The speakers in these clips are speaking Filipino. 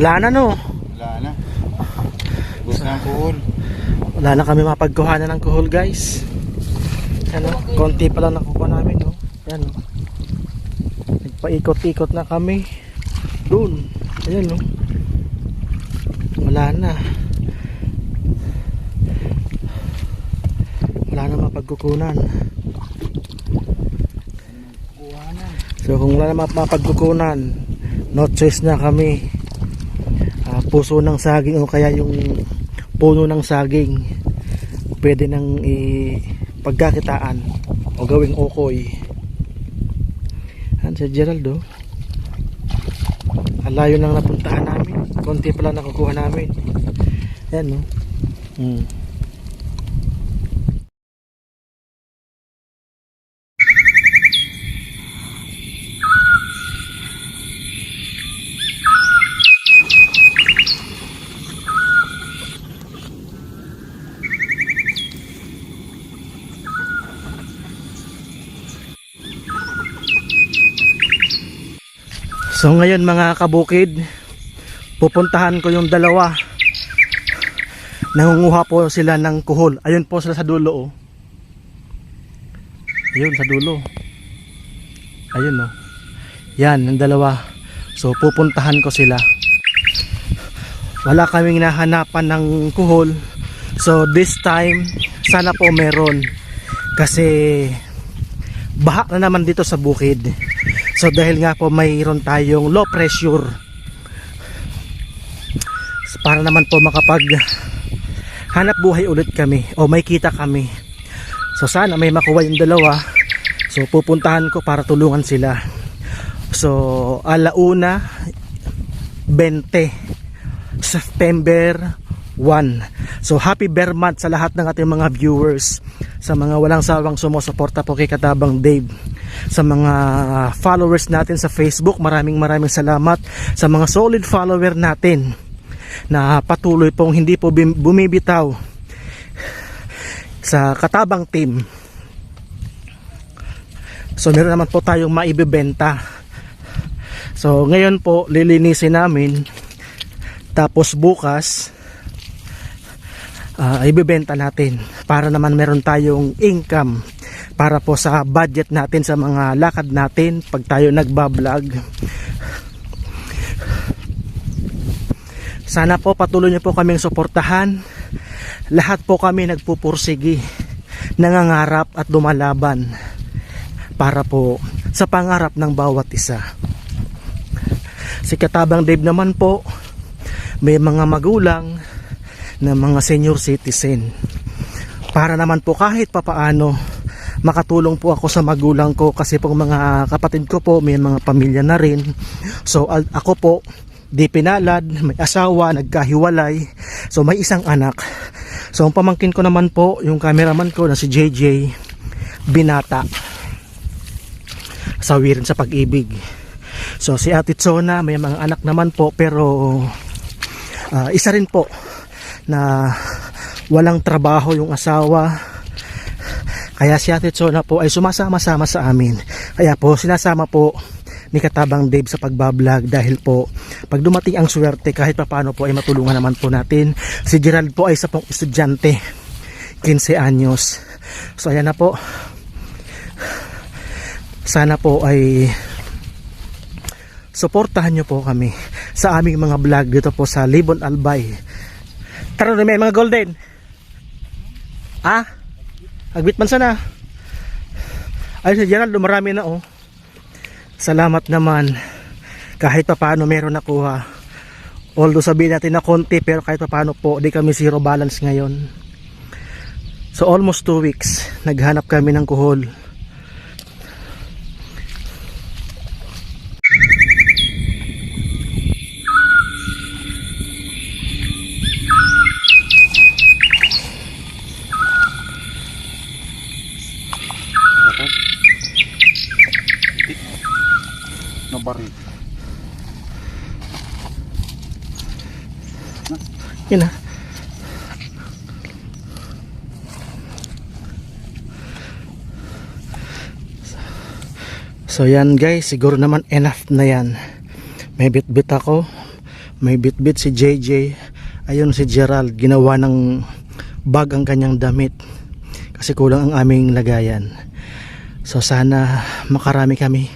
Wala na no. Wala na. Bus na ang kuhol. Wala na kami mapagkuhanan ng kuhol guys. Ano, konti pa lang nakuha namin no. Yan no. Nagpaikot-ikot na kami. Doon. Ayan no. Wala na. Wala na mapagkukunan. So kung wala na map- mapagkukunan, no choice na kami. Puso ng saging o kaya yung puno ng saging pwede nang ipagkakitaan o gawing okoy. Yan si Geraldo. Ang layo nang napuntahan namin. Konti pa lang nakukuha namin. Yan no. Hmm. So ngayon mga kabukid, pupuntahan ko yung dalawa. Nangunguha po sila ng kuhol. Ayun po sila sa dulo oh. Ayun sa dulo. Ayun oh. Yan, yung dalawa. So pupuntahan ko sila. Wala kaming nahanapan ng kuhol. So this time, sana po meron. Kasi baha na naman dito sa bukid. So dahil nga po mayroon tayong low pressure para naman po makapag hanap buhay ulit kami o may kita kami. So sana may makuha yung dalawa. So pupuntahan ko para tulungan sila. So alauna 20 September 1. So happy bear month sa lahat ng ating mga viewers. Sa mga walang sawang sumusuporta po kay Katabang Dave. Sa mga followers natin sa Facebook, maraming maraming salamat. Sa mga solid follower natin na patuloy pong hindi po bumibitaw sa Katabang team. So meron naman po tayong maibibenta. So ngayon po lilinisin namin tapos bukas ah, ibebenta natin para naman meron tayong income para po sa budget natin sa mga lakad natin pag tayo nagbablog. Sana po patuloy niyo po kaming suportahan. Lahat po kami nagpupursigi nangangarap at lumalaban para po sa pangarap ng bawat isa. Si Katabang Dave naman po may mga magulang na mga senior citizen. Para naman po kahit papaano makatulong po ako sa magulang ko kasi po mga kapatid ko po may mga pamilya na rin. So ako po di pinalad may asawa nagkahiwalay. So may isang anak. So ang pamangkin ko naman po yung cameraman ko na si JJ binata. Sawi rin sa pag-ibig. So si Ate Tsona may mga anak naman po pero ah, isa rin po na walang trabaho yung asawa kaya si Ate Tsona po ay sumasama-sama sa amin. Kaya po sinasama po ni Katabang Dave sa pagbablog dahil po pag dumating ang swerte kahit papaano po ay matulungan naman po natin. Si Gerald po ay isa pong estudyante 15 anyos. So ayan na po. Sana po ay suportahan nyo po kami sa aming mga vlog dito po sa Libon Albay. Tara na may mga golden. Ah agbit man sana ay si Gerald marami na oh. Salamat naman. Kahit pa paano meron nakuha although sabihin natin na konti pero kahit pa paano po di kami zero balance ngayon. So almost 2 weeks naghanap kami ng kuhol So yan guys, siguro naman enough na yan. May bit-bit ako May bitbit si JJ. Ayun si Gerald, ginawa ng bag ang kanyang damit. Kasi kulang ang aming lagayan. So sana makarami kami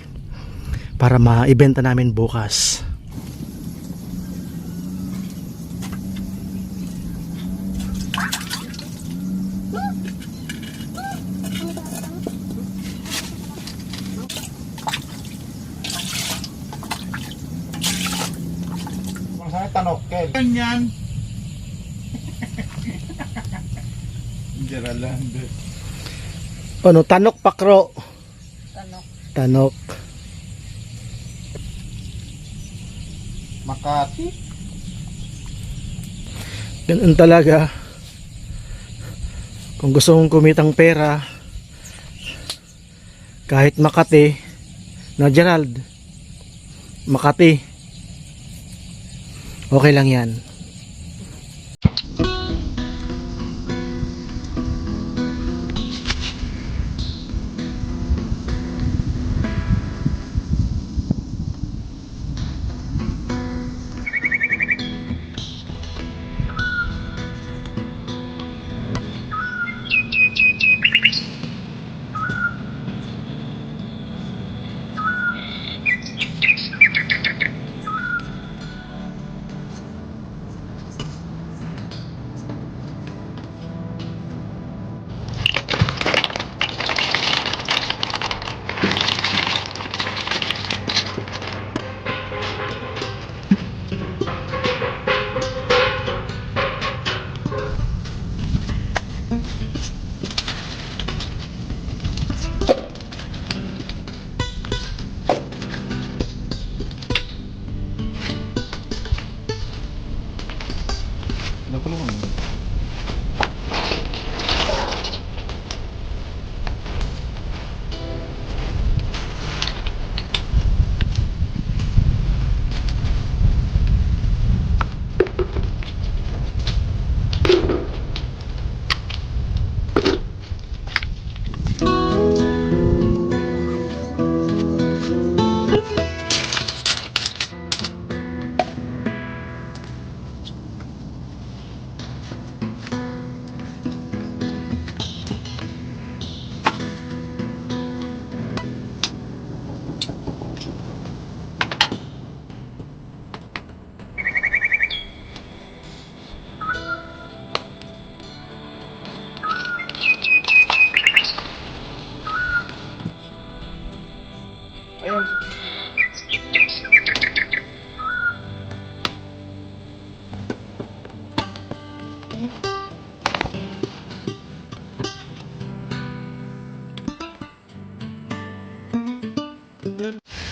para maibenta namin bukas. Ganyan. Geralando. Ano, tanok pakro. Tanok. Tanok. Makati. Ganun talaga. Kung gusto mong kumitang pera, kahit Makati, na Gerald, Makati, okay lang yan.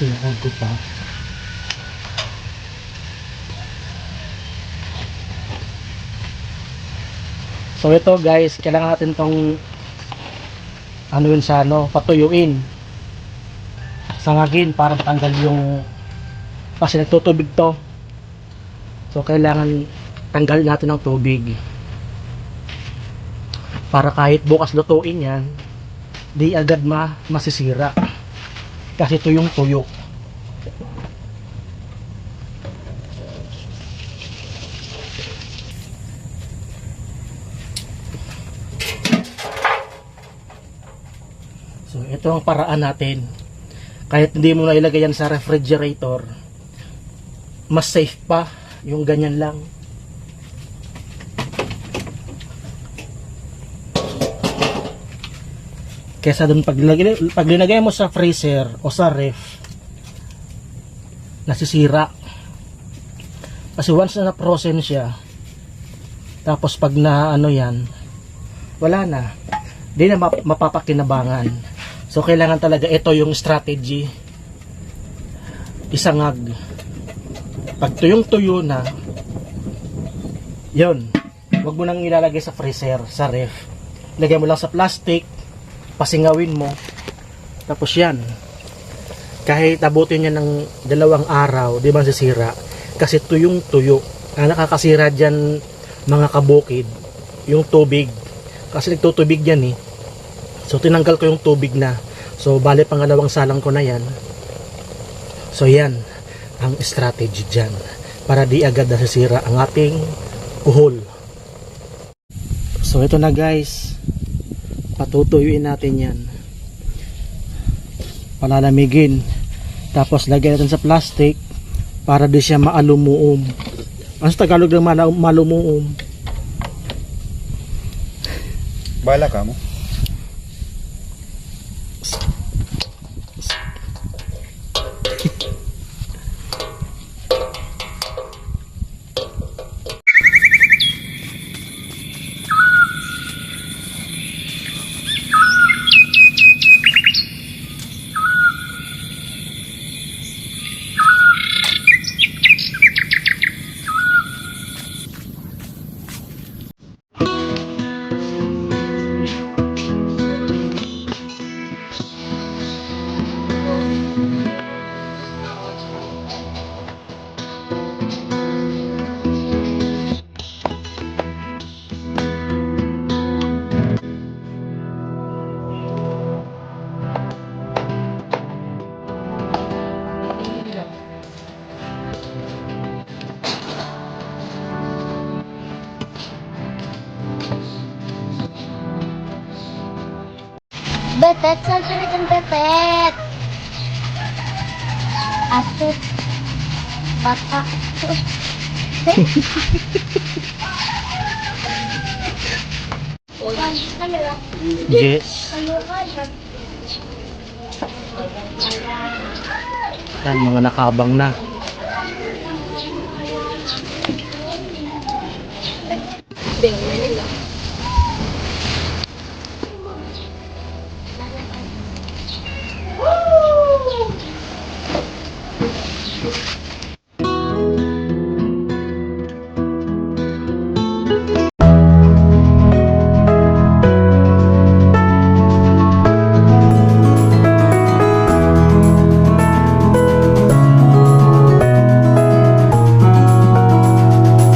Pinakod ko pa. So ito guys, kailangan natin tong ano yun sa ano, patuyuin. Sangagin para tanggal yung kasi nagtutubig to. So kailangan tanggalin natin ng tubig. Para kahit bukas lutuin yan, di agad ma masisira. Kasi ito yung tuyo. So, ito ang paraan natin. Kahit hindi mo na ilagay yan sa refrigerator, mas safe pa yung ganyan lang. Kesa dun pag, pag linagay mo sa freezer o sa ref, nasisira. Kasi once na na-frozen siya, tapos pag na ano yan, wala na. Di na map- mapapakinabangan. So kailangan talaga ito yung strategy. Isangag. Pag tuyong tuyo na, yon Huwag mo nang ilalagay sa freezer, sa ref. Lagay mo lang sa plastic, pasingawin mo. Tapos yan. Kahit abutin niya ng dalawang araw, di ba sisira? Kasi tuyong tuyo. Ang nakakasira dyan, mga kabukid, yung tubig. Kasi nagtutubig yan eh. So tinanggal ko yung tubig na. So bale pangalawang salang ko na yan. So yan ang strategy dyan. para di agad nasisira ang ating kuhol. So ito na guys, patutuyuin natin yan. Palalamigin. Tapos lagyan natin sa plastic para di siya maalumuom. Ano sa Tagalog ng malumuom? Bala ka mo. Betet, saan sulit ang betet? Asit. Bata. Yes. Yan, mga nakabang na.